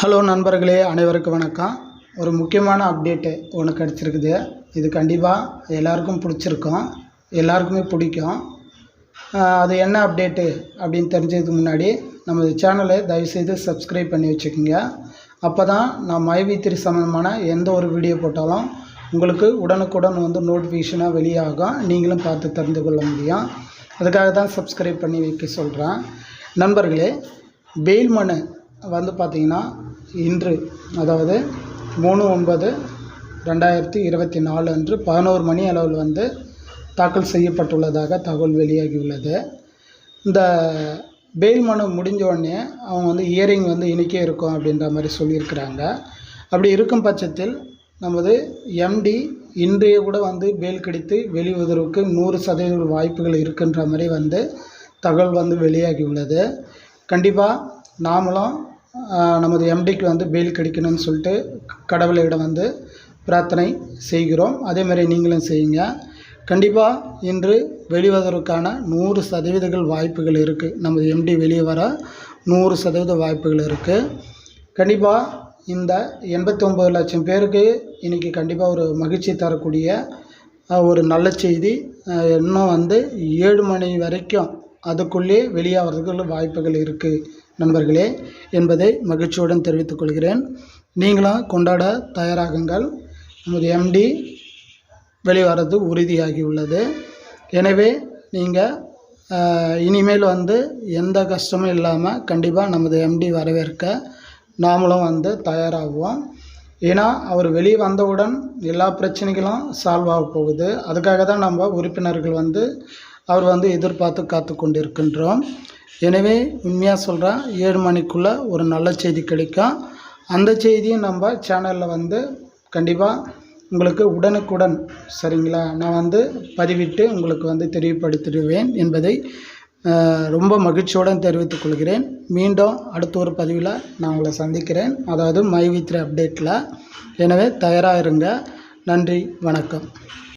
Hello நண்பர்களே அனைவருக்கும் வணக்கம். ஒரு முக்கியமான அப்டேட்டு ஒன்று கிடச்சிருக்குது. இது கண்டிப்பாக எல்லாருக்கும் பிடிச்சிருக்கும். எல்லாருக்குமே பிடிக்கும். அது என்ன அப்டேட்டு அப்படின்னு தெரிஞ்சதுக்கு முன்னாடி நமது சேனலை தயவுசெய்து சப்ஸ்கிரைப் பண்ணி வச்சுக்கோங்க. அப்போ தான் நான் மைவி சம்மந்தமான எந்த ஒரு வீடியோ போட்டாலும் உங்களுக்கு உடனுக்குடன் வந்து நோட்டிஃபிகேஷனாக வெளியாகும். நீங்களும் பார்த்து தெரிந்து கொள்ள முடியும். அதுக்காக தான் சப்ஸ்கிரைப் பண்ணி வைக்க சொல்கிறேன் நண்பர்களே பெயில் மனு வந்து பார்த்திங்கன்னா இன்று அதாவது மூணு ஒன்பது ரெண்டாயிரத்தி இருபத்தி நாலு அன்று பதினோரு மணி அளவில் வந்து தாக்கல் செய்யப்பட்டுள்ளதாக தகவல் வெளியாகியுள்ளது. இந்த பெயில் மனு முடிஞ்ச உடனே அவங்க வந்து இயரிங் வந்து இன்றைக்கே இருக்கும் அப்படின்ற மாதிரி சொல்லியிருக்கிறாங்க. அப்படி இருக்கும் பட்சத்தில் நமது எம்டி இன்றைய கூட வந்து பெயில் கிடைத்து வெளிவதற்கு நூறு சதவீத வாய்ப்புகள் இருக்குன்ற மாதிரி வந்து தகவல் வந்து வெளியாகியுள்ளது. கண்டிப்பாக நாமளும் நமது எம்டிக்கு வந்து பெயில் கிடைக்கணும்னு சொல்லிட்டு கடவுளையிடம் வந்து பிரார்த்தனை செய்கிறோம். அதே மாதிரி நீங்களும் செய்யுங்க. கண்டிப்பாக இன்று வெளிவதற்கான நூறு சதவீதங்கள் வாய்ப்புகள் இருக்குது நமது எம்டி வெளியே வர நூறு சதவீத வாய்ப்புகள் இருக்குது கண்டிப்பாக இந்த எண்பத்தி ஒம்பது லட்சம் பேருக்கு இன்றைக்கி கண்டிப்பாக ஒரு மகிழ்ச்சி தரக்கூடிய ஒரு நல்ல செய்தி. இன்னும் வந்து ஏழு மணி வரைக்கும் அதுக்குள்ளே வெளியாகிறதுக்கு வாய்ப்புகள் இருக்குது நண்பர்களே என்பதை மகிழ்ச்சியுடன் தெரிவித்துக் கொள்கிறேன். நீங்களும் கொண்டாட தயாராகுங்கள். நமது எம்டி வெளிவரது உறுதியாகியுள்ளது. எனவே நீங்கள் இனிமேல் வந்து எந்த கஷ்டமும் இல்லாமல் கண்டிப்பாக நமது எம்டி வரவேற்க நாமளும் வந்து தயாராகுவோம். ஏன்னா அவர் வெளியே வந்தவுடன் எல்லா பிரச்சனைகளும் சால்வ் ஆக போகுது. அதுக்காக தான் நம்ம உறுப்பினர்கள் வந்து அவர் வந்து எதிர்பார்த்து காத்து கொண்டிருக்கின்றோம். எனவே உண்மையாக சொல்கிறேன் ஏழு மணிக்குள்ளே ஒரு நல்ல செய்தி கிடைக்கும் அந்த செய்தியும் நம்ம சேனலில் வந்து கண்டிப்பாக உங்களுக்கு உடனுக்குடன் சரிங்களா? நான் வந்து பதிவிட்டு உங்களுக்கு வந்து தெரியப்படுத்திடுவேன் என்பதை ரொம்ப மகிழ்ச்சியுடன் தெரிவித்துக் கொள்கிறேன். மீண்டும் அடுத்த ஒரு பதிவில் நான் உங்களை சந்திக்கிறேன். அதாவது மை வித்ரி அப்டேட்டில் எனவே தயாராக இருங்க. நன்றி வணக்கம்.